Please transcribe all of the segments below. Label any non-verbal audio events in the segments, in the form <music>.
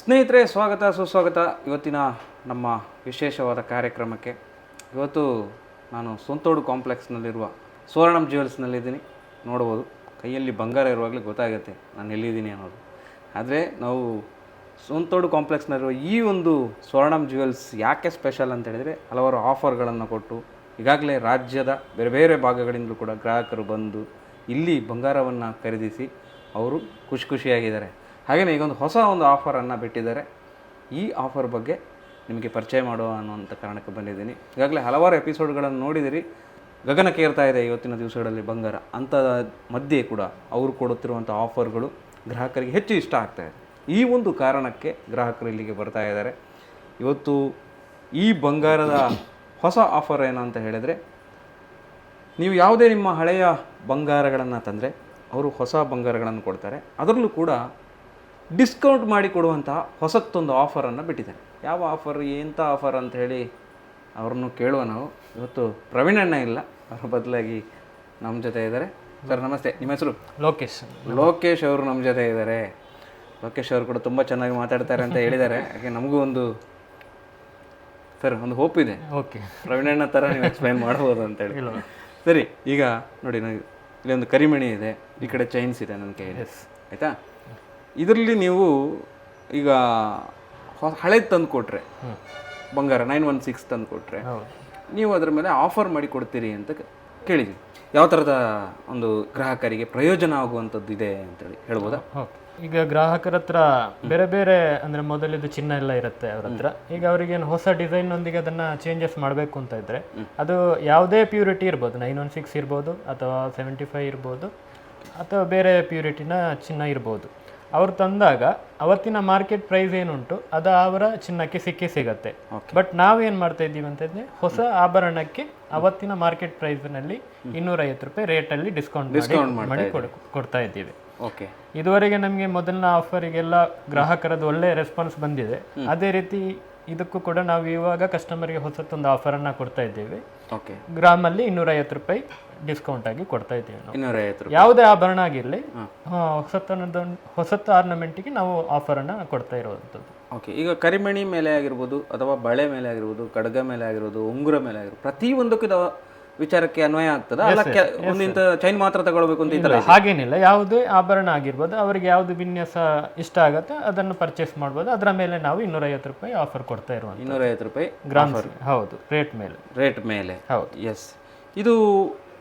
ಸ್ನೇಹಿತರೆ, ಸ್ವಾಗತ, ಸುಸ್ವಾಗತ. ಇವತ್ತಿನ ನಮ್ಮ ವಿಶೇಷವಾದ ಕಾರ್ಯಕ್ರಮಕ್ಕೆ ಇವತ್ತು ನಾನು ಸೊಂತೋಡು ಕಾಂಪ್ಲೆಕ್ಸ್ನಲ್ಲಿರುವ ಸುವರ್ಣಂ ಜ್ಯುವೆಲ್ಸ್ನಲ್ಲಿದ್ದೀನಿ. ನೋಡ್ಬೋದು, ಕೈಯಲ್ಲಿ ಬಂಗಾರ ಇರುವಾಗಲೇ ಗೊತ್ತಾಗುತ್ತೆ ನಾನು ಎಲ್ಲಿದ್ದೀನಿ ಅನ್ನೋದು. ಆದರೆ ನಾವು ಸೊಂತೋಡು ಕಾಂಪ್ಲೆಕ್ಸ್ನಲ್ಲಿರುವ ಈ ಒಂದು ಸ್ವರ್ಣಂ ಜ್ಯುವೆಲ್ಸ್ ಯಾಕೆ ಸ್ಪೆಷಲ್ ಅಂತ ಹೇಳಿದರೆ, ಹಲವಾರು ಆಫರ್ಗಳನ್ನು ಕೊಟ್ಟು ಈಗಾಗಲೇ ರಾಜ್ಯದ ಬೇರೆ ಬೇರೆ ಭಾಗಗಳಿಂದಲೂ ಕೂಡ ಗ್ರಾಹಕರು ಬಂದು ಇಲ್ಲಿ ಬಂಗಾರವನ್ನು ಖರೀದಿಸಿ ಅವರು ಖುಷಿ ಖುಷಿಯಾಗಿದ್ದಾರೆ. ಹಾಗೆಯೇ ಈಗ ಒಂದು ಹೊಸ ಒಂದು ಆಫರನ್ನು ಬಿಟ್ಟಿದ್ದಾರೆ. ಈ ಆಫರ್ ಬಗ್ಗೆ ನಿಮಗೆ ಪರಿಚಯ ಮಾಡುವ ಅನ್ನುವಂಥ ಕಾರಣಕ್ಕೆ ಬಂದಿದ್ದೀನಿ. ಈಗಾಗಲೇ ಹಲವಾರು ಎಪಿಸೋಡ್ಗಳನ್ನು ನೋಡಿದಿರಿ. ಗಗನಕ್ಕೆ ಏರ್ತಾ ಇದೆ ಇವತ್ತಿನ ದಿವಸಗಳಲ್ಲಿ ಬಂಗಾರ. ಅಂಥ ಮಧ್ಯೆ ಕೂಡ ಅವರು ಕೊಡುತ್ತಿರುವಂಥ ಆಫರ್ಗಳು ಗ್ರಾಹಕರಿಗೆ ಹೆಚ್ಚು ಇಷ್ಟ ಆಗ್ತಾ ಇದೆ. ಈ ಒಂದು ಕಾರಣಕ್ಕೆ ಗ್ರಾಹಕರು ಇಲ್ಲಿಗೆ ಬರ್ತಾ ಇದ್ದಾರೆ. ಇವತ್ತು ಈ ಬಂಗಾರದ ಹೊಸ ಆಫರ್ ಏನು ಅಂತ ಹೇಳಿದರೆ, ನೀವು ಯಾವುದೇ ನಿಮ್ಮ ಹಳೆಯ ಬಂಗಾರಗಳನ್ನು ತಂದರೆ, ಅವರು ಹೊಸ ಬಂಗಾರಗಳನ್ನು ಕೊಡ್ತಾರೆ. ಅದರಲ್ಲೂ ಕೂಡ ಡಿಸ್ಕೌಂಟ್ ಮಾಡಿ ಕೊಡುವಂತಹ ಹೊಸತ್ತೊಂದು ಆಫರನ್ನು ಬಿಟ್ಟಿದ್ದಾರೆ ಯಾವ ಆಫರ್ ಎಂಥ ಆಫರ್ ಅಂತ ಹೇಳಿ ಅವ್ರನ್ನು ಕೇಳುವ ನಾವು. ಇವತ್ತು ಪ್ರವೀಣ್ ಅಣ್ಣ ಇಲ್ಲ. ಅವರ ಬದಲಾಗಿ ನಮ್ಮ ಜೊತೆ ಇದ್ದಾರೆ. ಸರ್ ನಮಸ್ತೆ. ನಿಮ್ಮ ಹೆಸರು? ಲೋಕೇಶ್. ಲೋಕೇಶ್ ಅವರು ನಮ್ಮ ಜೊತೆ ಇದ್ದಾರೆ. ಲೋಕೇಶ್ ಅವರು ಕೂಡ ತುಂಬ ಚೆನ್ನಾಗಿ ಮಾತಾಡ್ತಾರೆ ಅಂತ ಹೇಳಿದ್ದಾರೆ. ಹಾಗೆ ನಮಗೂ ಒಂದು ಸರ್ ಒಂದು ಹೋಪ್ ಇದೆ. ಓಕೆ. ಪ್ರವೀಣಣ್ಣ ಥರ ನೀವು ಎಕ್ಸ್ಪ್ಲೈನ್ ಮಾಡ್ಬೋದು ಅಂತೇಳಿ ಸರಿ ಈಗ ನೋಡಿ ನನಗೆ ಇಲ್ಲಿ ಒಂದು ಕರಿಮಣಿ ಇದೆ. ಈ ಕಡೆ ಚೈನ್ಸ್ ಇದೆ ನನ್ನ ಕೈಯಲ್ಲಿ. ಆಯಿತಾ? ಇದರಲ್ಲಿ ನೀವು ಈಗ ಹಳೇದು ತಂದು ಕೊಟ್ರೆ ಬಂಗಾರ ನೈನ್ ಒನ್ ಸಿಕ್ಸ್ ತಂದು ಕೊಟ್ಟರೆ ನೀವು ಅದರ ಮೇಲೆ ಆಫರ್ ಮಾಡಿ ಕೊಡ್ತೀರಿ ಅಂತ ಕೇಳಿದ್ವಿ ಯಾವ ಥರದ ಒಂದು ಗ್ರಾಹಕರಿಗೆ ಪ್ರಯೋಜನ ಆಗುವಂಥದ್ದು ಇದೆ ಅಂತೇಳಿ ಹೇಳ್ಬೋದಾ? ಈಗ ಗ್ರಾಹಕರ ಹತ್ರ ಬೇರೆ ಬೇರೆ ಅಂದರೆ ಮೊದಲಿದ್ದು ಚಿನ್ನ ಎಲ್ಲ ಇರುತ್ತೆ ಅವ್ರ ಹತ್ರ. ಈಗ ಅವರಿಗೇನು ಹೊಸ ಡಿಸೈನ್ನೊಂದಿಗೆ ಅದನ್ನ ಚೇಂಜಸ್ ಮಾಡಬೇಕು ಅಂತ ಇದ್ದರೆ ಅದು ಯಾವುದೇ ಪ್ಯೂರಿಟಿ ಇರ್ಬೋದು. ನೈನ್ ಒನ್ ಸಿಕ್ಸ್ ಇರ್ಬೋದು ಅಥವಾ ಸೆವೆಂಟಿ ಫೈವ್ ಇರ್ಬೋದು ಅಥವಾ ಬೇರೆ ಪ್ಯೂರಿಟಿನ ಚಿನ್ನ ಇರ್ಬೋದು. ಅವ್ರು ತಂದಾಗ ಅವತ್ತಿನ ಮಾರ್ಕೆಟ್ ಪ್ರೈಸ್ ಏನುಂಟು ಅದು ಅವರ ಚಿನ್ನಕ್ಕೆ ಸಿಕ್ಕೇ ಸಿಗತ್ತೆ. ಬಟ್ ನಾವೇನ್ ಮಾಡ್ತಾ ಇದ್ದೀವಿ ಅಂತಂದ್ರೆ ಹೊಸ ಆಭರಣಕ್ಕೆ ಅವತ್ತಿನ ಮಾರ್ಕೆಟ್ ಪ್ರೈಸ್ನಲ್ಲಿ ಇನ್ನೂರೈವತ್ತು ರೂಪಾಯಿ ರೇಟಲ್ಲಿ ಡಿಸ್ಕೌಂಟ್ ಮಾಡಿ ಕೊಡ್- ಕೊಡ್ತಾ ಇದ್ದೀವಿ. ಓಕೆ ಇದುವರೆಗೆ ನಮಗೆ ಮೊದಲಿನ ಆಫರಿಗೆಲ್ಲ ಗ್ರಾಹಕರದ್ದು ಒಳ್ಳೆ ರೆಸ್ಪಾನ್ಸ್ ಬಂದಿದೆ. ಅದೇ ರೀತಿ ಇದಕ್ಕೂ ಕೂಡ ನಾವು ಇವಾಗ ಕಸ್ಟಮರ್ಗೆ ಹೊಸತೊಂದು ಆಫರನ್ನು ಕೊಡ್ತಾ ಇದ್ದೀವಿ. ಓಕೆ ಗ್ರಾಮಲ್ಲಿ ಇನ್ನೂರೈವತ್ತು ರೂಪಾಯಿ ಡಿಸ್ಕೌಂಟ್ ಆಗಿ ಕೊಡ್ತಾ ಇದ್ದೀವಿ ನಾವು. ಇನ್ನೂರೈವತ್ತು ರೂಪಾಯಿ. ಯಾವುದೇ ಆಭರಣ ಆಗಿರಲಿ ಹೊಸತನದ ಹೊಸತ್ತು ಆರ್ನಮೆಂಟಿಗೆ ನಾವು ಆಫರನ್ನು ಕೊಡ್ತಾ ಇರುವಂಥದ್ದು. ಓಕೆ ಈಗ ಕರಿಮಣಿ ಮೇಲೆ ಆಗಿರ್ಬೋದು ಅಥವಾ ಬಳೆ ಮೇಲೆ ಆಗಿರ್ಬೋದು ಕಡಗ ಮೇಲೆ ಆಗಿರ್ಬೋದು ಉಂಗುರ ಮೇಲೆ ಆಗಿರ್ಬೋದು ಪ್ರತಿಯೊಂದಕ್ಕೂ ವಿಚಾರಕ್ಕೆ ಅನ್ವಯ ಆಗ್ತದ? ಅಲ್ಲ ಒಂದಿಂತ ಚೈನ್ ಮಾತ್ರ ತಗೊಳ್ಬೇಕು ಅಂತ ಈ ಥರ ಹಾಗೇನಿಲ್ಲ. ಯಾವುದೇ ಆಭರಣ ಆಗಿರ್ಬೋದು ಅವರಿಗೆ ಯಾವುದು ವಿನ್ಯಾಸ ಇಷ್ಟ ಆಗುತ್ತೆ ಅದನ್ನು ಪರ್ಚೇಸ್ ಮಾಡ್ಬೋದು. ಅದರ ಮೇಲೆ ನಾವು ಇನ್ನೂರೈವತ್ತು ರೂಪಾಯಿ ಆಫರ್ ಕೊಡ್ತಾ ಇರುವಂಥ ಇನ್ನೂರೈವತ್ತು ರೂಪಾಯಿ ಗ್ರಾಮ್ ಹೌದು ರೇಟ್ ಮೇಲೆ. ರೇಟ್ ಮೇಲೆ. ಹೌದು. ಎಸ್ ಇದು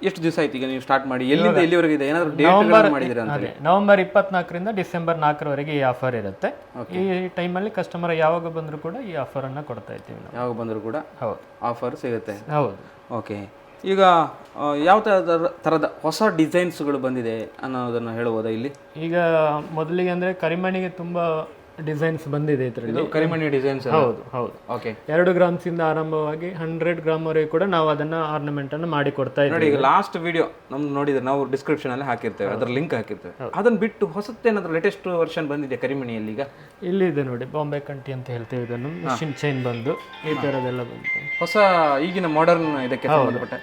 ಎಷ್ಟು ದಿವಸ ಆಯ್ತು ಈಗ ನೀವು ಸ್ಟಾರ್ಟ್ ಮಾಡಿ? ಎಲ್ಲಿಂದ ಎಲ್ಲಿವರೆಗೆ ಇದೆ? ಏನಾದರೂ ಡೇಟ್ ಮಾಡಿದಿರ ಅದೇ ನವೆಂಬರ್ ಇಪ್ಪತ್ನಾಲ್ಕರಿಂದ ಡಿಸೆಂಬರ್ ನಾಲ್ಕರವರೆಗೆ ಈ ಆಫರ್ ಇರುತ್ತೆ. ಈ ಟೈಮಲ್ಲಿ ಕಸ್ಟಮರ್ ಯಾವಾಗ ಬಂದರೂ ಕೂಡ ಈ ಆಫರನ್ನು ಕೊಡ್ತಾ ಇದ್ದೀವಿ ನಾವು. ಯಾವಾಗ ಬಂದರೂ ಕೂಡ ಹೌದು. ಆಫರ್ ಸಿಗುತ್ತೆ. ಹೌದು. ಓಕೆ ಈಗ ಯಾವ ಥರದ ಥರದ ಹೊಸ ಡಿಸೈನ್ಸ್ಗಳು ಬಂದಿದೆ ಅನ್ನೋದನ್ನು ಹೇಳ್ಬೋದಾ ಇಲ್ಲಿ? ಈಗ ಮೊದಲಿಗೆ ಅಂದ್ರೆ ಕರಿಮಣಿಗೆ ತುಂಬಾ ಡಿಸೈನ್ಸ್ ಬಂದಿದೆ ಇದರಲ್ಲಿ. ಇದು ಕರಿಮಣಿ ಡಿಸೈನ್ಸ್ ಹೌದು ಹೌದು. ಓಕೆ ಎರಡು ಗ್ರಾಮ್ಸ್ ಇಂದ ಆರಂಭವಾಗಿ ಹಂಡ್ರೆಡ್ ಗ್ರಾಮ್ ವರೆಗೆ ಕೂಡ ನಾವು ಅದನ್ನ ಆರ್ನಮೆಂಟ್ ಅನ್ನು ಮಾಡಿ ಕೊಡ್ತಾ ಇದ್ದೀವಿ. ನೋಡಿ ಈಗ ಲಾಸ್ಟ್ ವಿಡಿಯೋ ನಮ್ಮ ನೋಡಿದ್ರೆ ನಾವು ಡಿಸ್ಕ್ರಿಪ್ಷನ್ ಅಲ್ಲಿ ಹಾಕಿರ್ತೇವೆ ಅದ್ರ ಲಿಂಕ್ ಹಾಕಿರ್ತೇವೆ. ಅದನ್ನ ಬಿಟ್ಟು ಹೊಸತೇನಾದ್ರೂ ಲೇಟೆಸ್ಟ್ ವರ್ಷನ್ ಬಂದಿದೆ ಕರಿಮಣಿಯಲ್ಲಿ ಈಗ? ಇಲ್ಲಿದೆ ನೋಡಿ ಬಾಂಬೆ ಕಂಟಿ ಅಂತ ಹೇಳ್ತೇವೆ ಇದನ್ನು. ಮಿಷಿನ್ ಚೈನ್ ಬಂದು ಈ ತರದೆಲ್ಲ ಬಂತು ಹೊಸ ಈಗಿನ ಮಾಡರ್ನ್ ಇದಕ್ಕೆ ಸಂಬಂಧಪಟ್ಟ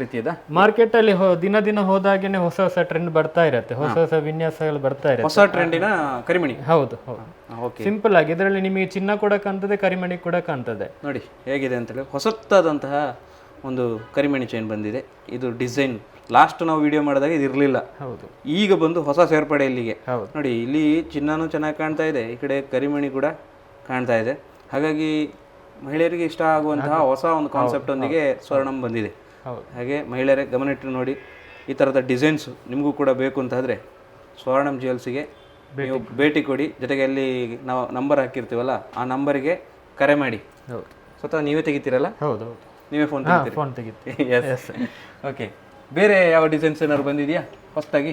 ರೀತಿಯದ. ಮಾರ್ಕೆಟ್ ಅಲ್ಲಿ ದಿನ ದಿನ ಹೋದಾಗೇನೆ ಹೊಸ ಹೊಸ ಟ್ರೆಂಡ್ ಬರ್ತಾ ಇರತ್ತೆ. ಹೊಸ ಹೊಸ ವಿನ್ಯಾಸಗಳು ಬರ್ತಾ ಇರತ್ತೆ. ಹೊಸ ಟ್ರೆಂಡಿನ ಕರಿಮಣಿ. ಹೌದು ಹೌದು. ಸಿಂಪಲ್ ಆಗಿ ಇದರಲ್ಲಿ ನಿಮಗೆ ಚಿನ್ನ ಕೂಡ ಕಾಣ್ತದೆ ಕರಿಮಣಿ ಕೂಡ ಕಾಣ್ತದೆ. ನೋಡಿ ಹೇಗಿದೆ ಅಂತೇಳಿ ಹೊಸತಾದಂತಹ ಒಂದು ಕರಿಮಣಿ ಚೈನ್ ಬಂದಿದೆ. ಇದು ಡಿಸೈನ್ ಲಾಸ್ಟ್ ನಾವು ವಿಡಿಯೋ ಮಾಡಿದಾಗ ಇದು ಇರಲಿಲ್ಲ. ಹೌದು. ಈಗ ಬಂದು ಹೊಸ ಸೇರ್ಪಡೆ ಇಲ್ಲಿಗೆ. ಹೌದು. ನೋಡಿ ಇಲ್ಲಿ ಚಿನ್ನನೂ ಚೆನ್ನಾಗಿ ಕಾಣ್ತಾ ಇದೆ ಈ ಕಡೆ ಕರಿಮಣಿ ಕೂಡ ಕಾಣ್ತಾ ಇದೆ. ಹಾಗಾಗಿ ಮಹಿಳೆಯರಿಗೆ ಇಷ್ಟ ಆಗುವಂತಹ ಹೊಸ ಒಂದು ಕಾನ್ಸೆಪ್ಟ್ ಒಂದಿಗೆ ಸ್ವರ್ಣಂ ಬಂದಿದೆ. ಹಾಗೆ ಮಹಿಳೆಯರೇ ಗಮನಿಟ್ಟು ನೋಡಿ ಈ ಥರದ ಡಿಸೈನ್ಸ್ ನಿಮಗೂ ಕೂಡ ಬೇಕು ಅಂತಾದರೆ ಸ್ವರ್ಣಂ ಜ್ಯುವೆಲ್ಸಿಗೆ ನೀವು ಭೇಟಿ ಕೊಡಿ. ಜೊತೆಗೆ ಅಲ್ಲಿ ನಾವು ನಂಬರ್ ಹಾಕಿರ್ತೀವಲ್ಲ ಆ ನಂಬರಿಗೆ ಕರೆ ಮಾಡಿ. ಹೌದು. ಸ್ವತಃ ನೀವೇ ತೆಗಿತೀರಲ್ಲ? ಹೌದು ನೀವೇ ಫೋನ್ ಫೋನ್ ತೆಗಿತೀವಿ. <laughs> ಎಸ್ ಓಕೆ ಬೇರೆ ಯಾವ ಡಿಸೈನ್ಸ್ ಏನಾದ್ರು ಬಂದಿದೆಯಾ? ಹೊಸದಾಗಿ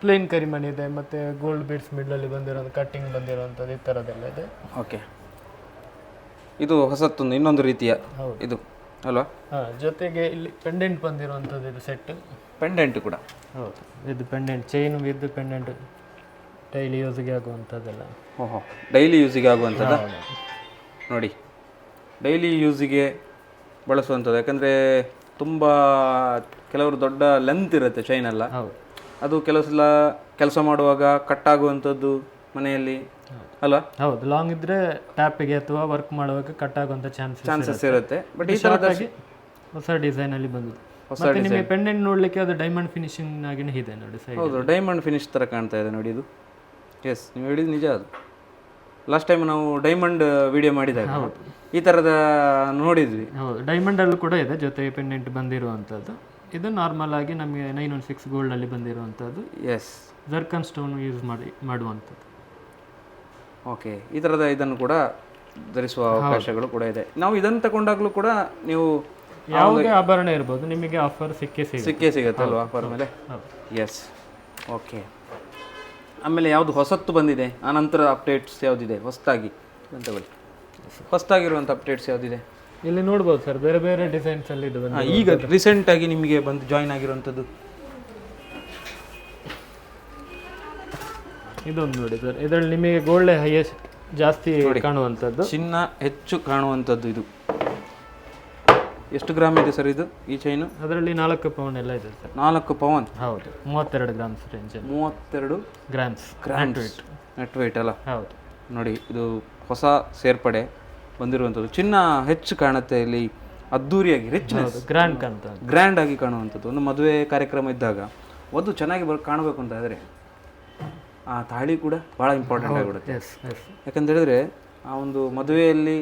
ಪ್ಲೇನ್ ಕರಿಮಣಿ ಇದೆ ಮತ್ತು ಗೋಲ್ಡ್ ಬೀಡ್ಸ್ ಮಿಡ್ಲಲ್ಲಿ ಬಂದಿರೋ ಕಟ್ಟಿಂಗ್ ಬಂದಿರೋಂಥದ್ದು ಈ ಥರದ್ದೆಲ್ಲ ಇದೆ. ಓಕೆ ಇದು ಹೊಸತ್ತೊಂದು ಇನ್ನೊಂದು ರೀತಿಯ ಹೌದು. ಇದು. ಅಲ್ವಾ ಹಾಂ ಜೊತೆಗೆ ಇಲ್ಲಿ ಪೆಂಡೆಂಟ್ ಬಂದಿರುವಂಥದ್ದು ಇದು ಸೆಟ್ ಪೆಂಡೆಂಟ್ ಕೂಡ. ಹೌದು ಇದು pendant chain with pendant daily ಯೂಸ್ಗೆ ಆಗುವಂಥದ್ದೆಲ್ಲ ಓಹೋ ಡೈಲಿ ಯೂಸಿಗೆ ಆಗುವಂಥದ್ದು ನೋಡಿ ಡೈಲಿ ಯೂಸಿಗೆ ಬಳಸುವಂಥದ್ದು ಯಾಕಂದರೆ ತುಂಬ ಕೆಲವರು ದೊಡ್ಡ ಲೆಂತ್ ಇರುತ್ತೆ ಚೈನೆಲ್ಲ ಹೌದು. ಅದು ಕೆಲವು ಸಲ ಕೆಲಸ ಮಾಡುವಾಗ ಕಟ್ಟಾಗುವಂಥದ್ದು ಮನೆಯಲ್ಲಿ? ಅಲ್ವಾ? ಹೌದು ಲಾಂಗ್ ಇದ್ರೆ ಟ್ಯಾಪಿಗೆ ಅಥವಾ ವರ್ಕ್ ಮಾಡುವಾಗ ಕಟ್ ಆಗುವಂತ ಚಾನ್ಸಸ್ ಚಾನ್ಸಸ್ ಇರುತ್ತೆ. ಬಟ್ ಈ ತರದ ಹೊಸ ಡಿಸೈನ್ ಅಲ್ಲಿ ಬಂದಿದೆ. ಮತ್ತೆ ನಿಮಗೆ ಪೆಂಡೆಂಟ್ ನೋಡ್ಲಿಕ್ಕೆ ಅದು ಡೈಮಂಡ್ ಫಿನಿಶಿಂಗ್ ಆಗಿನೇ ಇದೆ ನೋಡಿ ಸೈಡ್ ಹೌದು ಡೈಮಂಡ್ ಫಿನಿಶ್ ತರ ಕಾಣ್ತಾ ಇದೆ ನೋಡಿ ಇದು. ಎಸ್ ನೀವು ಹೇಳಿದ ನಿಜ ಅದು. ಲಾಸ್ಟ್ ಟೈಮ್ ನಾವು ಡೈಮಂಡ್ ವಿಡಿಯೋ ಮಾಡಿದಾಗ ಈ ತರದ ನೋಡಿದ್ವಿ. ಹೌದು ಡೈಮಂಡ್ ಅಲ್ಲೂ ಕೂಡ ಇದೆ ಜೊತೆಗೆ ಪೆಂಡೆಂಟ್ ಬಂದಿರುವಂತದ್ದು ಇದು ನಾರ್ಮಲ್ ಆಗಿ ನಮಗೆ ನೈನ್ ಒನ್ ಸಿಕ್ಸ್ ಗೋಲ್ಡ್ ಅಲ್ಲಿ ಬಂದಿರುವಂತದ್ದು ಎಸ್ ಜರ್ಕನ್ ಸ್ಟೋನ್ ಯೂಸ್ ಮಾಡಿ ಮಾಡುವಂಥದ್ದು ಓಕೆ ಈ ಥರದ ಇದನ್ನು ಕೂಡ ಧರಿಸುವ ಅವಕಾಶಗಳು ಕೂಡ ಇದೆ. ನಾವು ಇದನ್ನು ತಗೊಂಡಾಗಲೂ ಕೂಡ ನೀವು ಯಾವುದೇ ಆಭರಣ ಇರ್ಬೋದು ನಿಮಗೆ ಆಫರ್ ಸಿಕ್ಕೇ ಸಿಗುತ್ತೆ. ಸಿಕ್ಕೇ ಸಿಗುತ್ತೆ ಅಲ್ವಾ ಆಫರ್ ಮೇಲೆ. ಎಸ್ ಓಕೆ ಆಮೇಲೆ ಯಾವುದು ಹೊಸತ್ತು ಬಂದಿದೆ? ಆನಂತರ ಅಪ್ಡೇಟ್ಸ್ ಯಾವುದಿದೆ? ಹೊಸದಾಗಿ ಅಂತ ಬಳಿ ಹೊಸದಾಗಿರುವಂಥ ಅಪ್ಡೇಟ್ಸ್ ಯಾವುದಿದೆ? ಇಲ್ಲಿ ನೋಡ್ಬೋದು ಸರ್ ಬೇರೆ ಬೇರೆ ಡಿಸೈನ್ಸ್ ಅಲ್ಲಿ ಇದು ರೀಸೆಂಟ್ ಈಗ ರೀಸೆಂಟಾಗಿ ನಿಮಗೆ ಬಂದು ಜಾಯಿನ್ ಆಗಿರುವಂಥದ್ದು? ಇದೊಂದು ನೋಡಿ ಸರ್. ಇದರಲ್ಲಿ ನಿಮಗೆ ಗೋಲ್ಡ್ ಹೈಯೆಸ್ಟ್ ಜಾಸ್ತಿ ಕಾಣುವಂಥದ್ದು? ಚಿನ್ನ ಹೆಚ್ಚು ಕಾಣುವಂಥದ್ದು ಇದು. ಎಷ್ಟು ಗ್ರಾಮ್ ಇದೆ ಸರ್ ಇದು ಈ ಚೈನು ಅದರಲ್ಲಿ ನಾಲ್ಕು ಪೌಂಡ್ ಎಲ್ಲ ಇದೆ ಸರ್. ನಾಲ್ಕು ಪವನ್ ಹೌದು. ಮೂವತ್ತೆರಡು ಗ್ರಾಮ್ಸ್ ರೇಂಜ್ ಮೂವತ್ತೆರಡು ಗ್ರಾಮ್ಸ್ ಗ್ರಾಮ್ಸ್ ನೆಟ್ ವೈಟ್ ಅಲ್ಲ? ಹೌದು. ನೋಡಿ ಇದು ಹೊಸ ಸೇರ್ಪಡೆ ಬಂದಿರುವಂಥದ್ದು. ಚಿನ್ನ ಹೆಚ್ಚು ಕಾಣುತ್ತೆ ಇಲ್ಲಿ ಅದ್ದೂರಿಯಾಗಿ ಹೌದು ಗ್ರ್ಯಾಂಡ್ ಕಾಣ್ತದೆ ಗ್ರ್ಯಾಂಡ್ ಆಗಿ ಕಾಣುವಂಥದ್ದು. ಒಂದು ಮದುವೆ ಕಾರ್ಯಕ್ರಮ ಇದ್ದಾಗ ಒಂದು ಚೆನ್ನಾಗಿ ಬರ್ ಕಾಣಬೇಕು ಅಂತ ಆದರೆ ಆ ತಾಳಿ ಕೂಡ ಭಾಳ ಇಂಪಾರ್ಟೆಂಟ್ ಆಗಿಬಿಡುತ್ತೆ ಯಾಕಂತ ಹೇಳಿದ್ರೆ ಆ ಒಂದು ಮದುವೆಯಲ್ಲಿ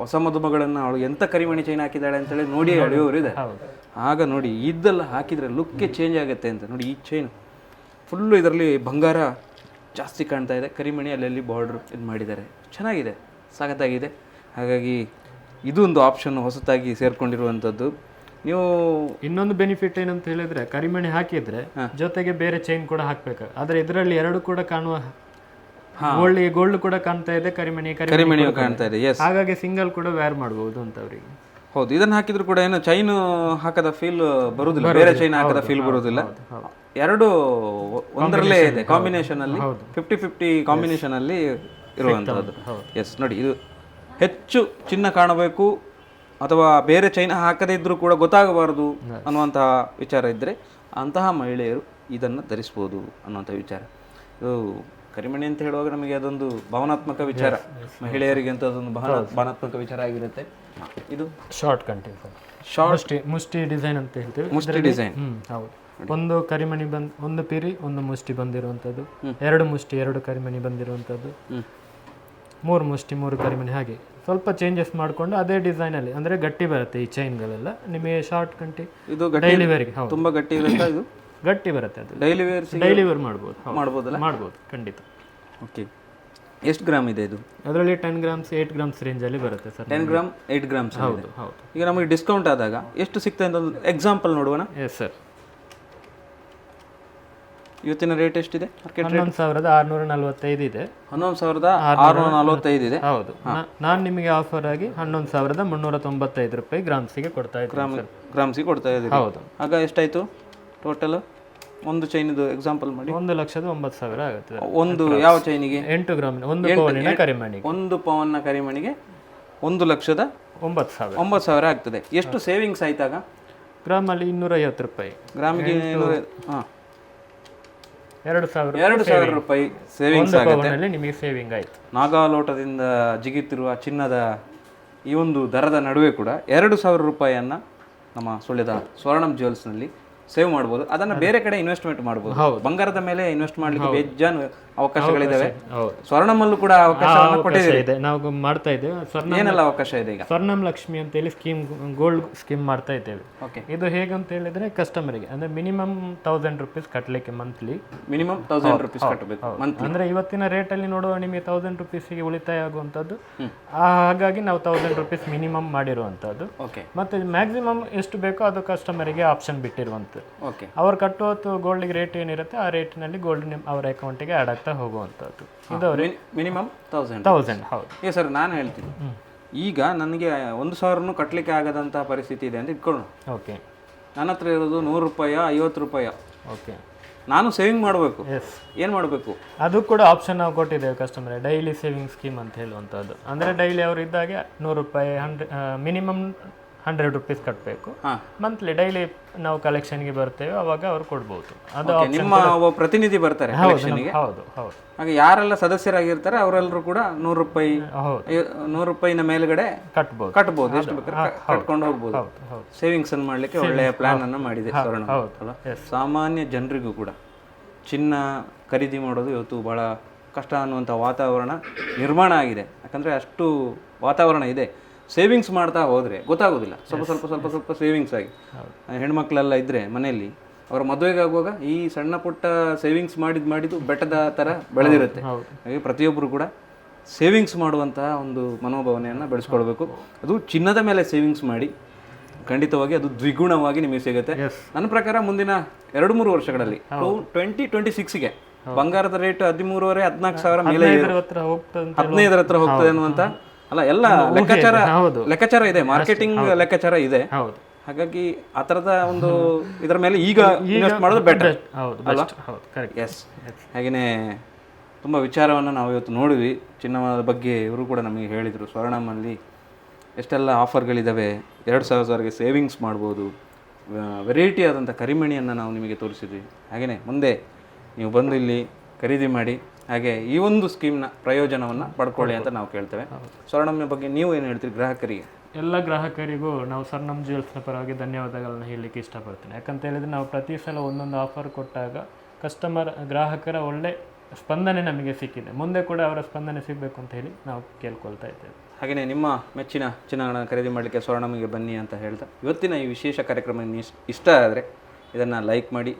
ಹೊಸ ಮದುಮಗಳನ್ನು ಅವಳು ಎಂಥ ಕರಿಮಣಿ ಚೈನ್ ಹಾಕಿದ್ದಾಳೆ ಅಂತೇಳಿ ನೋಡಿ ಅಳೆಯೋರು ಇದೆ ಆಗ ನೋಡಿ ಇದ್ದೆಲ್ಲ ಹಾಕಿದರೆ ಲುಕ್ಕೇ ಚೇಂಜ್ ಆಗುತ್ತೆ ಅಂತ ನೋಡಿ ಈ ಚೈನ್ ಫುಲ್ಲು ಇದರಲ್ಲಿ ಬಂಗಾರ ಜಾಸ್ತಿ ಕಾಣ್ತಾ ಇದೆ. ಕರಿಮಣಿ ಅಲ್ಲಲ್ಲಿ ಬಾರ್ಡ್ರ್ ಇದು ಮಾಡಿದ್ದಾರೆ. ಚೆನ್ನಾಗಿದೆ ಸಾಗತ್ತಾಗಿದೆ ಹಾಗಾಗಿ ಇದು ಒಂದು ಆಪ್ಷನ್ ಹೊಸತಾಗಿ ಸೇರ್ಕೊಂಡಿರುವಂಥದ್ದು ನೀವು ಇನ್ನೊಂದು ಬೆನಿಫಿಟ್ ಏನಂತ ಹೇಳಿದ್ರೆ ಕರಿಮಣಿ ಹಾಕಿದ್ರೆ ಜೊತೆಗೆ ಬೇರೆ ಚೈನ್ ಕೂಡ ಹಾಕ್ಬೇಕು. ಆದ್ರೆ ಇದರಲ್ಲಿ ಎರಡು ಕೂಡ ಕಾಣುವ ಗೋಲ್ಡ್ ಗೋಲ್ಡ್ ಕೂಡ ಕಾಣ್ತಾ ಇದೆ ಕರಿಮಣಿ ಕರಿಮಣಿ ಕರಿಮಣಿಯು ಕಾಣ್ತಾ ಇದೆ ಎಸ್ ಹಾಗಾಗಿ ಸಿಂಗಲ್ ಕೂಡ ವೇರ್ ಮಾಡಬಹುದು ಅಂತ ಅವರಿಗೆ ಹೌದು ಇದನ್ನ ಹಾಕಿದ್ರು ಕೂಡ ಏನು ಚೈನ್ ಹಾಕದ ಫೀಲ್ ಬರುವುದಿಲ್ಲ ಬೇರೆ ಚೈನ್ ಹಾಕದ ಫೀಲ್ ಬರುವುದಿಲ್ಲ ಎರಡು ಒಂದರಲ್ಲೇ ಇದೆ ಕಾಂಬಿನೇಷನ್ ಅಲ್ಲಿ ಫಿಫ್ಟಿ ಫಿಫ್ಟಿ ಕಾಂಬಿನೇಷನ್ ಅಲ್ಲಿ ಇರುವಂತಹದ್ದು. ಎಸ್ ನೋಡಿ ಇದು ಹೆಚ್ಚು ಚಿನ್ನ ಕಾಣಬೇಕು ಅಥವಾ ಬೇರೆ ಚೈನ ಹಾಕದೇ ಇದ್ರೂ ಕೂಡ ಗೊತ್ತಾಗಬಾರದು ಅನ್ನುವಂತಹ ವಿಚಾರ ಇದ್ದರೆ ಅಂತಹ ಮಹಿಳೆಯರು ಇದನ್ನು ಧರಿಸ್ಬೋದು ಅನ್ನುವಂಥ ವಿಚಾರ. ಇದು ಕರಿಮಣಿ ಅಂತ ಹೇಳುವಾಗ ನಮಗೆ ಅದೊಂದು ಭಾವನಾತ್ಮಕ ವಿಚಾರ. ಮಹಿಳೆಯರಿಗೆ ಅಂತ ಅದೊಂದು ಬಹಳ ಭಾವನಾತ್ಮಕ ವಿಚಾರ ಆಗಿರುತ್ತೆ. ಇದು ಶಾರ್ಟ್ ಕಂಟಿ ಶಾರ್ಟ್ ಮುಷ್ಟಿ ಡಿಸೈನ್ ಅಂತ ಹೇಳ್ತೀವಿ. ಮುಷ್ಟಿ ಡಿಸೈನ್ ಹೌದು. ಒಂದು ಕರಿಮಣಿ ಬಂದ್ ಒಂದು ಪಿರಿ ಒಂದು ಮುಷ್ಟಿ ಬಂದಿರುವಂಥದ್ದು. ಎರಡು ಮುಷ್ಟಿ ಎರಡು ಕರಿಮಣಿ ಬಂದಿರುವಂಥದ್ದು. ಮೂರು ಮುಷ್ಟಿ ಮೂರು ಕರಿಮಣಿ ಹಾಗೆ. ಸ್ವಲ್ಪ ಚೇಂಜಸ್ ಮಾಡಿಕೊಂಡು ಅದೇ ಡಿಸೈನಲ್ಲಿ ಅಂದರೆ ಗಟ್ಟಿ ಬರುತ್ತೆ ಈ ಚೈನ್ಗಳೆಲ್ಲ ನಿಮಗೆ ಶಾರ್ಟ್ ಕಂಟಿ ಇದು ಡೈಲಿ ವೇರ್ಗೆ ಹೌದು. ತುಂಬಾ ಗಟ್ಟಿ ಇರುತ್ತೆ ಇದು? ಗಟ್ಟಿ ಬರುತ್ತೆ ಅದು. ಡೈಲಿ ವೇರ್ಸ್ ಡೈಲಿ ವೇರ್ ಮಾಡ್ಬೋದು. ಮಾಡ್ಬೋದಲ್ಲ? ಮಾಡ್ಬೋದು ಖಂಡಿತ. ಓಕೆ ಎಷ್ಟು ಗ್ರಾಮ್ ಇದೆ ಇದು? ಅದರಲ್ಲಿ ಟೆನ್ ಗ್ರಾಮ್ಸ್ ಏಯ್ಟ್ ಗ್ರಾಮ್ಸ್ ರೇಂಜಲ್ಲಿ ಬರುತ್ತೆ sir ten gram eight grams ಹೌದು ಹೌದು. ಈಗ ನಮಗೆ ಡಿಸ್ಕೌಂಟ್ ಆದಾಗ ಎಷ್ಟು ಸಿಗ್ತದೆ ಅಂತ ಒಂದು ಎಕ್ಸಾಂಪಲ್ ನೋಡೋಣ ಎಸ್ ಸರ್ ಇವತ್ತಿನ ರೇಟ್ ಎಷ್ಟಿದೆ? ಮಾರ್ಕೆಟ್ ಹನ್ನೊಂದು ಸಾವಿರದ ಆರುನೂರ ನಲವತ್ತೈದು ಇದೆ. ಹನ್ನೊಂದು ಸಾವಿರದ ಆರುನೂರ ನಲವತ್ತೈದು ಇದೆ? ಹೌದು. ನಾನು ನಿಮಗೆ ಆಫರ್ ಆಗಿ ಹನ್ನೊಂದು ಸಾವಿರದ ಮುನ್ನೂರ ತೊಂಬತ್ತೈದು ರೂಪಾಯಿ ಗ್ರಾಮ್ಸಿಗೆ ಕೊಡ್ತಾ ಇದ್ದೀನಿ ಗ್ರಾಮ್ ಗ್ರಾಮ್ಸಿಗೆ ಕೊಡ್ತಾ ಇದ್ದೀನಿ ಹೌದು. ಆಗ ಎಷ್ಟಾಯಿತು ಟೋಟಲ್ ಒಂದು ಚೈನಿದು ಎಕ್ಸಾಂಪಲ್ ಮಾಡಿ. ಒಂದು ಲಕ್ಷದ ಒಂಬತ್ತು ಸಾವಿರ ಆಗುತ್ತೆ ಒಂದು ಯಾವ ಚೈನಿಗೆ ಎಂಟು ಗ್ರಾಮ್ ಒಂದು ಪೌನಿನ ಕರಿಮಣಿಗೆ ಒಂದು ಪವನ್ನ ಕರಿಮಣಿಗೆ ಒಂದು ಲಕ್ಷದ ಒಂಬತ್ತು ಸಾವಿರ. ಒಂಬತ್ತು ಸಾವಿರ ಆಗ್ತದೆ. ಎಷ್ಟು ಸೇವಿಂಗ್ಸ್ ಆಯ್ತಾಗ? ಗ್ರಾಮಲ್ಲಿ ಇನ್ನೂರೈವತ್ತು ರೂಪಾಯಿ. ಗ್ರಾಮಿಗೆ ಇನ್ನೂರ ಹಾ. ಎರಡು ಸಾವಿರ ಎರಡು ಸಾವಿರ ರೂಪಾಯಿ ಸೇವಿಂಗ್ಸ್ ಆಗುತ್ತೆ. ನಿಮಗೆ ಸೇವಿಂಗ್ ಆಯ್ತು. ನಾಗಾಲೋಟದಿಂದ ಜಿಗಿತಿರುವ ಚಿನ್ನದ ಈ ಒಂದು ದರದ ನಡುವೆ ಕೂಡ ಎರಡು ಸಾವಿರ ರೂಪಾಯಿಯನ್ನ ನಮ್ಮ ಸುಳ್ಯದ ಸ್ವರ್ಣಂ ಜ್ಯುವೆಲ್ಸ್ನಲ್ಲಿ ಸೇವ್ ಮಾಡ್ಬೋದು. ಅದನ್ನ ಬೇರೆ ಕಡೆ ಇನ್ವೆಸ್ಟ್ಮೆಂಟ್ ಮಾಡ್ಬೋದು. ಬಂಗಾರದ ಮೇಲೆ ಇನ್ವೆಸ್ಟ್ ಮಾಡಲಿಕ್ಕೆ ಬೇಜಾನ್ ಅವಕಾಶಗಳಿದ್ದಾವೆ. ಹೌದು. ಸ್ವರ್ಣಮಲ್ಲೂ ಕೂಡ ಅವಕಾಶವನ್ನು ಅವಕಾಶ ಕೊಟ್ಟಿದೆ ಇದೆ. ನಾವು ಮಾಡ್ತಾ ಇದ್ದೇವೆ. ಸ್ವರ್ಣ ಏನೆಲ್ಲ ಅವಕಾಶ ಇದೆ ಈಗ? ಸ್ವರ್ಣಂ ಲಕ್ಷ್ಮಿ ಅಂತ ಹೇಳಿ ಸ್ಕೀಮ್ ಗೋಲ್ಡ್ ಸ್ಕೀಮ್ ಮಾಡ್ತಾ ಇದ್ದೇವೆ. ಓಕೆ. ಇದು ಹೇಗಂತ ಹೇಳಿದ್ರೆ ಕಸ್ಟಮರಿಗೆ ಅಂದ್ರೆ ಮಿನಿಮಮ್ ತೌಸಂಡ್ ರುಪೀಸ್ ಕಟ್ಟಲಿಕ್ಕೆ ಮಂತ್ಲಿ ಮಿನಿಮಮ್ ತೌಸಂಡ್ ರುಪೀಸ್ ಕಟ್ಟಬೇಕು ಅಂದ್ರೆ ಇವತ್ತಿನ ಅಲ್ಲಿ ನೋಡುವ ನಿಮಗೆ ತೌಸಂಡ್ ರುಪೀಸಿಗೆ ಉಳಿತಾಯ ಆಗುವಂತದ್ದು ಹಾಗಾಗಿ ನಾವು ತೌಸಂಡ್ ರುಪೀಸ್ ಮಿನಿಮಮ್ ಮಾಡಿರುವಂತದ್ದು ಓಕೆ. ಮತ್ತೆ ಮ್ಯಾಕ್ಸಿಮಮ್ ಎಷ್ಟು ಬೇಕೋ ಅದು ಕಸ್ಟಮರಿಗೆ ಆಪ್ಷನ್ ಬಿಟ್ಟಿರುವಂತ ಓಕೆ. ಅವ್ರು ಕಟ್ಟುವತ್ತು ಗೋಲ್ಡ್ಗೆ ರೇಟ್ ಏನಿರುತ್ತೆ ಆ ರೇಟ್ನಲ್ಲಿ ಗೋಲ್ಡ್ ನಿಮ್ ಅವರ ಅಕೌಂಟಿಗೆ ಆ್ಯಡ್ ಆಗ್ತಾ ಹೋಗುವಂಥದ್ದು. ಇದು ಮಿನಿಮಮ್ ತೌಸಂಡ್ ತೌಸಂಡ್ ಹೌದು. ಈಗ ಸರ್ ನಾನು ಹೇಳ್ತೀನಿ. ಈಗ ನನಗೆ ಒಂದು ಸಾವಿರನೂ ಕಟ್ಟಲಿಕ್ಕೆ ಆಗದಂತಹ ಪರಿಸ್ಥಿತಿ ಇದೆ ಅಂತ ಇಟ್ಕೊಳ್ಳೋಣ. ಓಕೆ. ನನ್ನ ಹತ್ರ ಇರೋದು ನೂರು ರೂಪಾಯ ಐವತ್ತು ರೂಪಾಯ? ಓಕೆ. ನಾನು ಸೇವಿಂಗ್ ಮಾಡಬೇಕು. ಎಸ್ ಏನು ಮಾಡಬೇಕು? ಅದು ಕೂಡ ಆಪ್ಷನ್ ನಾವು ಕೊಟ್ಟಿದ್ದೇವೆ ಕಸ್ಟಮರ್ ಡೈಲಿ ಸೇವಿಂಗ್ ಸ್ಕೀಮ್ ಅಂತ ಹೇಳುವಂಥದ್ದು. ಅಂದರೆ ಡೈಲಿ ಅವರು ಇದ್ದಾಗೆ ನೂರು ರೂಪಾಯಿ ಹಂಡ್ರೆ ಮಿನಿಮಮ್ ಹಂಡ್ರೆಡ್ ರುಪೀಸ್ ಕಟ್ಟಬೇಕು ಮಂತ್ಲಿ ಡೈಲಿ ನಾವು ಕಲೆಕ್ಷನ್ಗೆ ಬರ್ತೇವೆ ಅವಾಗ ಅವರು ಕೊಡ್ಬೋದು. ಅದು ನಿಮ್ಮ ಒಬ್ಬ ಪ್ರತಿನಿಧಿ ಬರ್ತಾರೆ ಹೌದು. ಹೌದು ಹೌದು. ಹಾಗೆ ಯಾರೆಲ್ಲ ಸದಸ್ಯರಾಗಿರ್ತಾರೆ ಅವರೆಲ್ಲರೂ ಕೂಡ ನೂರು ರೂಪಾಯಿ ನೂರು ರೂಪಾಯಿನ ಮೇಲ್ಗಡೆ ಕಟ್ಬೋದು. ಕಟ್ಬೋದು. ಎಷ್ಟು ಬೇಕಾದ್ರೆ ಕಟ್ಕೊಂಡು ಹೋಗ್ಬೋದು. ಸೇವಿಂಗ್ಸ್ ಅನ್ನು ಮಾಡ್ಲಿಕ್ಕೆ ಒಳ್ಳೆಯ ಪ್ಲಾನ್ ಅನ್ನು ಮಾಡಿದೆ. ಸಾಮಾನ್ಯ ಜನರಿಗೂ ಕೂಡ ಚಿನ್ನ ಖರೀದಿ ಮಾಡೋದು ಇವತ್ತು ಭಾಳ ಕಷ್ಟ ಅನ್ನುವಂಥ ವಾತಾವರಣ ನಿರ್ಮಾಣ ಆಗಿದೆ. ಯಾಕಂದರೆ ಅಷ್ಟು ವಾತಾವರಣ ಇದೆ. ಸೇವಿಂಗ್ಸ್ ಮಾಡ್ತಾ ಹೋದರೆ ಗೊತ್ತಾಗೋದಿಲ್ಲ. ಸ್ವಲ್ಪ ಸ್ವಲ್ಪ ಸ್ವಲ್ಪ ಸ್ವಲ್ಪ ಸೇವಿಂಗ್ಸ್ ಆಗಿ. ಹೆಣ್ಮಕ್ಳೆಲ್ಲ ಇದ್ದರೆ ಮನೆಯಲ್ಲಿ ಅವರ ಮದುವೆಗಾಗುವಾಗ ಈ ಸಣ್ಣ ಪುಟ್ಟ ಸೇವಿಂಗ್ಸ್ ಮಾಡಿದ್ ಮಾಡಿದ್ದು ಬೆಟ್ಟದ ತರ ಬೆಳೆದಿರುತ್ತೆ. ಹಾಗೆ ಪ್ರತಿಯೊಬ್ಬರು ಕೂಡ ಸೇವಿಂಗ್ಸ್ ಮಾಡುವಂತಹ ಒಂದು ಮನೋಭಾವನೆಯನ್ನು ಬೆಳೆಸ್ಕೊಳ್ಬೇಕು. ಅದು ಚಿನ್ನದ ಮೇಲೆ ಸೇವಿಂಗ್ಸ್ ಮಾಡಿ ಖಂಡಿತವಾಗಿ ಅದು ದ್ವಿಗುಣವಾಗಿ ನಿಮಗೆ ಸಿಗುತ್ತೆ. ನನ್ನ ಪ್ರಕಾರ ಮುಂದಿನ ಎರಡು ಮೂರು ವರ್ಷಗಳಲ್ಲಿ ಟ್ವೆಂಟಿ ಟ್ವೆಂಟಿ ಸಿಕ್ಸ್ಗೆ ಬಂಗಾರದ ರೇಟ್ ಹದಿಮೂರುವರೆ ಹದಿನಾಲ್ಕು ಸಾವಿರ ಮೇಲೆ ಹದಿನೈದರ ಹತ್ರ ಹೋಗ್ತದೆ ಅನ್ನುವಂತ ಅಲ್ಲ ಎಲ್ಲ ಲೆಕ್ಕಾಚಾರ ಹೌದು. ಲೆಕ್ಕಾಚಾರ ಇದೆ ಮಾರ್ಕೆಟಿಂಗ್ ಲೆಕ್ಕಾಚಾರ ಇದೆ. ಹೌದು. ಹಾಗಾಗಿ ಆ ಥರದ ಒಂದು ಇದರ ಮೇಲೆ ಈಗ ಇನ್ವೆಸ್ಟ್ ಮಾಡೋದು ಬೆಟರ್ ಹೌದು ಬೆಸ್ಟ್ ಹೌದು ಕರೆಕ್ಟ್ ಎಸ್ ಹಾಗೆಯೇ ತುಂಬ ವಿಚಾರವನ್ನು ನಾವು ಇವತ್ತು ನೋಡಿದ್ವಿ. ಚಿನ್ನದ ಬಗ್ಗೆ ಇವರು ಕೂಡ ನಮಗೆ ಹೇಳಿದರು. ಸ್ವರ್ಣಮಲ್ಲಿ ಎಷ್ಟೆಲ್ಲ ಆಫರ್ಗಳಿದ್ದಾವೆ ಎರಡು ಸಾವಿರವರೆಗೆ ಸೇವಿಂಗ್ಸ್ ಮಾಡ್ಬೋದು. ವೆರೈಟಿ ಆದಂಥ ಕರಿಮಣಿಯನ್ನು ನಾವು ನಿಮಗೆ ತೋರಿಸಿದ್ವಿ. ಹಾಗೆಯೇ ಮುಂದೆ ನೀವು ಬಂದು ಇಲ್ಲಿ ಖರೀದಿ ಮಾಡಿ. ಹಾಗೆ ಈ ಒಂದು ಸ್ಕೀಮ್ನ ಪ್ರಯೋಜನವನ್ನು ಪಡ್ಕೊಳ್ಳಿ ಅಂತ ನಾವು ಕೇಳ್ತೇವೆ. ಸ್ವರ್ಣಮ್ಯ ಬಗ್ಗೆ ನೀವು ಏನು ಹೇಳ್ತೀರಿ ಗ್ರಾಹಕರಿಗೆ? ಎಲ್ಲ ಗ್ರಾಹಕರಿಗೂ ನಾವು ಸರ್ನಮ್ ಜ್ಯುವೆಲ್ಸ್ನ ಪರವಾಗಿ ಧನ್ಯವಾದಗಳನ್ನ ಹೇಳಲಿಕ್ಕೆ ಇಷ್ಟಪಡ್ತೇನೆ. ಯಾಕಂತ ಹೇಳಿದರೆ ನಾವು ಪ್ರತಿ ಸಲ ಒಂದೊಂದು ಆಫರ್ ಕೊಟ್ಟಾಗ ಕಸ್ಟಮರ್ ಗ್ರಾಹಕರ ಒಳ್ಳೆ ಸ್ಪಂದನೆ ನಮಗೆ ಸಿಕ್ಕಿದೆ. ಮುಂದೆ ಕೂಡ ಅವರ ಸ್ಪಂದನೆ ಸಿಗಬೇಕು ಅಂತ ಹೇಳಿ ನಾವು ಕೇಳ್ಕೊಳ್ತಾ ಇದ್ದೇವೆ. ಹಾಗೆಯೇ ನಿಮ್ಮ ಮೆಚ್ಚಿನ ಚಿನ್ನಗಳನ್ನು ಖರೀದಿ ಮಾಡಲಿಕ್ಕೆ ಸ್ವರ್ಣಮಿಗೆ ಬನ್ನಿ ಅಂತ ಹೇಳ್ತಾ ಇವತ್ತಿನ ಈ ವಿಶೇಷ ಕಾರ್ಯಕ್ರಮ ಇಷ್ಟ ಆದರೆ ಇದನ್ನು ಲೈಕ್ ಮಾಡಿ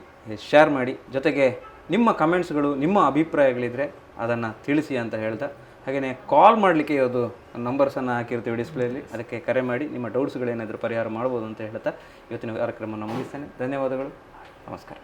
ಶೇರ್ ಮಾಡಿ ಜೊತೆಗೆ ನಿಮ್ಮ ಕಮೆಂಟ್ಸ್ಗಳು ನಿಮ್ಮ ಅಭಿಪ್ರಾಯಗಳಿದ್ದರೆ ಅದನ್ನು ತಿಳಿಸಿ ಅಂತ ಹೇಳ್ತಾ ಹಾಗೆಯೇ ಕಾಲ್ ಮಾಡಲಿಕ್ಕೆ ಅದು ನಂಬರ್ಸನ್ನು ಹಾಕಿರ್ತೀವಿ ಡಿಸ್ಪ್ಲೇಲಿ ಅದಕ್ಕೆ ಕರೆ ಮಾಡಿ, ನಿಮ್ಮ ಡೌಟ್ಸ್ಗಳೇನಾದರೂ ಪರಿಹಾರ ಮಾಡ್ಬೋದು ಅಂತ ಹೇಳ್ತಾ ಇವತ್ತಿನ ಕಾರ್ಯಕ್ರಮವನ್ನು ಮುಗಿಸ್ತೇನೆ. ಧನ್ಯವಾದಗಳು. ನಮಸ್ಕಾರ.